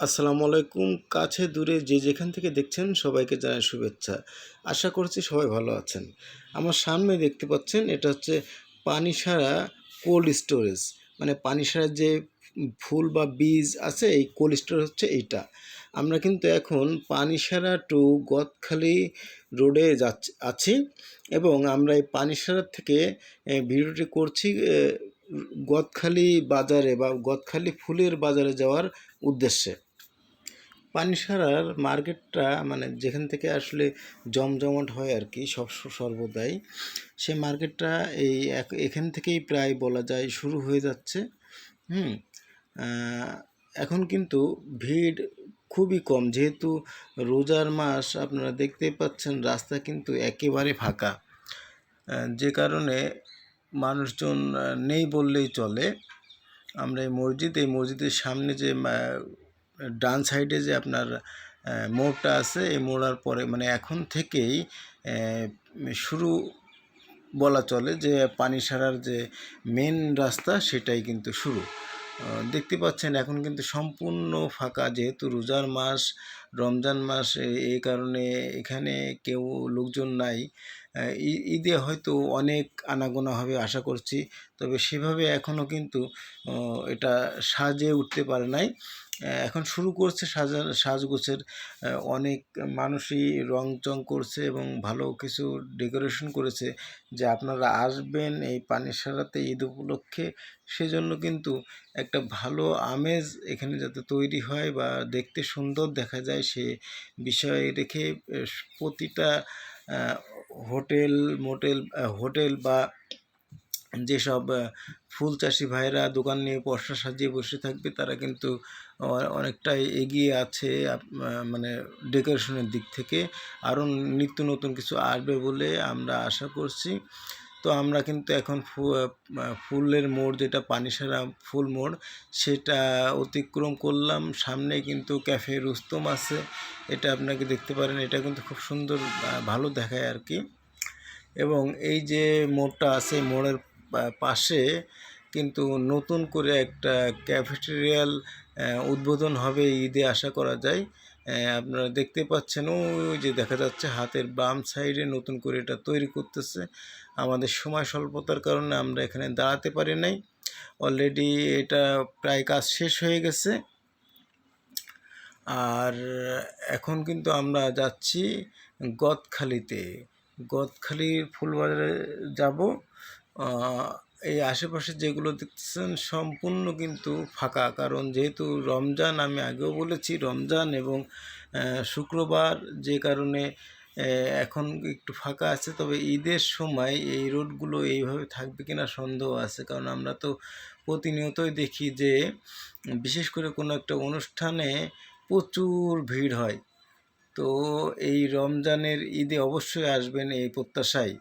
আসসালামু আলাইকুম। কাছে দূরে যে যেখান থেকে দেখছেন সবাইকে জানাই শুভেচ্ছা। আশা করছি সবাই ভালো আছেন। আমার সামনে দেখতে পাচ্ছেন এটা হচ্ছে পানিসারা কোল্ড স্টোরেজ। মানে পানিসারা যে ফুল বা বীজ আছে, এই কোল্ড স্টোরেজ হচ্ছে এইটা। আমরা কিন্তু এখন পানিসারা টু গদখালি রোডে যাচ্ছি, আছি এবং আমরা এই পানিসারা থেকে ভিডিওটি করছি গদখালি বাজারে বা গদখালি ফুলের বাজারে যাওয়ার উদ্দেশ্যে। পানিসারার মার্কেটটা মানে যেখান থেকে আসলে জমজমাট হয় আর কি, সব সর্বদাই, সে মার্কেটটা এই এখান থেকেই প্রায় বলা যায় শুরু হয়ে যাচ্ছে। হুম এখন কিন্তু ভিড় খুবই কম। যেহেতু রোজার মাস আপনারা দেখতেই পাচ্ছেন, রাস্তা কিন্তু একেবারে ফাঁকা। যে কারণে মানুষজন নেই বললেই চলে। আমরা এই মসজিদ, এই মসজিদের সামনে যে ডান সাইডে যে আপনার মোড়টা আছে, এই মোড়ার পরে মানে এখন থেকেই শুরু বলা চলে যে, পানি সারার যে মেন রাস্তা সেটাই কিন্তু শুরু। দেখতে পাচ্ছেন এখন কিন্তু সম্পূর্ণ ফাঁকা, যেহেতু রোজার মাস, রমজান মাস এই কারণে এখানে কেউ লোকজন নাই। ঈদে হয়তো অনেক আনাগোনা হবে আশা করছি। তবে সেভাবে এখনও কিন্তু এটা সাজে উঠতে পারে নাই। এখন শুরু করছে সাজা, সাজগোছের অনেক মানুষই রং চং করছে এবং ভালো কিছু ডেকোরেশন করেছে যে আপনারা আসবেন এই পানির সারাতে ঈদ উপলক্ষে। সেজন্য কিন্তু একটা ভালো আমেজ এখানে যাতে তৈরি হয় বা দেখতে সুন্দর দেখা যায় সে বিষয় রেখে প্রতিটা হোটেল, মোটেল হোটেল বা যেসব ফুল চাষি ভাইরা দোকান নিয়ে পশা সাজিয়ে বসে থাকবে, তারা কিন্তু অনেকটাই এগিয়ে আছে মানে ডেকোরেশনের দিক থেকে। আরও নিত্য নতুন কিছু আসবে বলে আমরা আশা করছি। তো আমরা কিন্তু এখন ফুলের মোড় যেটা পানিসারা ফুল মোড়, সেটা অতিক্রম করলাম। সামনে কিন্তু ক্যাফে রুস্তম আছে, এটা আপনাকে দেখতে পারেন। এটা কিন্তু খুব সুন্দর ভালো দেখায় আর কি এবং এই যে মোড়টা আছে মোড়ের পাশে কিন্তু নতুন করে একটা ক্যাফেটেরিয়াল উদ্বোধন হবে, ঈদে আশা করা যায়। আপনারা দেখতে পাচ্ছেন, ওই যে দেখা যাচ্ছে হাতের বাম সাইডে নতুন করে এটা তৈরি করতেছে। আমাদের সময় স্বল্পতার কারণে আমরা এখানে দাঁড়াতে পারি নাই। অলরেডি এটা প্রায় কাজ শেষ হয়ে গেছে। আর এখন কিন্তু আমরা যাচ্ছি গদখালিতে। গদখালির ফুলবাজারে যাব। এই আশেপাশে যেগুলো দেখতেছেন সম্পূর্ণ কিন্তু ফাঁকা। কারণ যেহেতু রমজান, আমি আগেও বলেছি, রমজান এবং শুক্রবার যে কারণে এখন একটু ফাঁকা আছে। তবে ঈদের সময় এই রোডগুলো এইভাবে থাকবে কিনা সন্দেহ আছে। কারণ আমরা তো প্রতিনিয়তই দেখি যে, বিশেষ করে কোনো একটা অনুষ্ঠানে প্রচুর ভিড় হয়। তো এই রমজানের ঈদে অবশ্যই আসবেন এই প্রত্যাশায়।